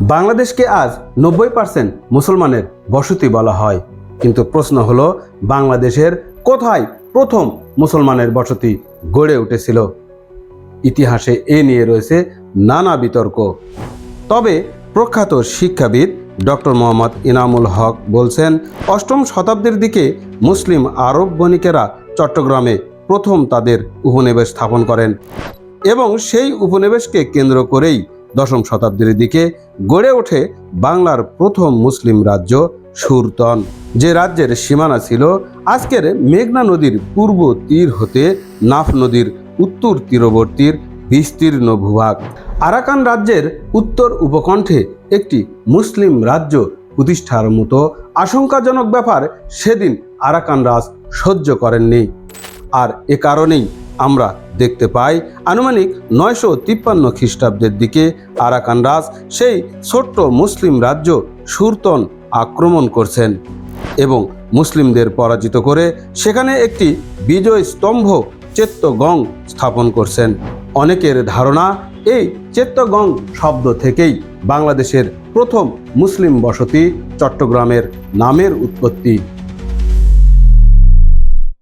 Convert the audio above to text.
বাংলাদেশকে আজ নব্বই পার্সেন্ট মুসলমানের বসতি বলা হয়। কিন্তু প্রশ্ন হলো, বাংলাদেশের কোথায় প্রথম মুসলমানের বসতি গড়ে উঠেছিল? ইতিহাসে এ নিয়ে রয়েছে নানা বিতর্ক। তবে প্রখ্যাত শিক্ষাবিদ ডক্টর মোহাম্মদ ইনামুল হক বলছেন, অষ্টম শতাব্দীর দিকে মুসলিম আরব বণিকেরা চট্টগ্রামে প্রথম তাদের উপনিবেশ স্থাপন করেন এবং সেই উপনিবেশকে কেন্দ্র করেই দশম শতাব্দীর দিকে গড়ে ওঠে বাংলার প্রথম মুসলিম রাজ্য সুরতন, যে রাজ্যের সীমানা ছিল আজকের মেঘনা নদীর পূর্ব তীর হতে নাফ নদীর উত্তর তীরবর্তীর বিস্তীর্ণ ভূভাগ। আরাকান রাজ্যের উত্তর উপকণ্ঠে একটি মুসলিম রাজ্য প্রতিষ্ঠার মতো আশঙ্কাজনক ব্যাপার সেদিন আরাকান রাজ সহ্য করেননি। আর এ কারণেই আমরা দেখতে পাই আনুমানিক নয়শো তিপ্পান্ন খ্রিস্টাব্দের দিকে আরাকান রাজ সেই ছোট্ট মুসলিম রাজ্য সুরতন আক্রমণ করছেন এবং মুসলিমদের পরাজিত করে সেখানে একটি বিজয় স্তম্ভ চেত্তগং স্থাপন করছেন। অনেকের ধারণা এই চেত্তগং শব্দ থেকেই বাংলাদেশের প্রথম মুসলিম বসতি চট্টগ্রামের নামের উৎপত্তি।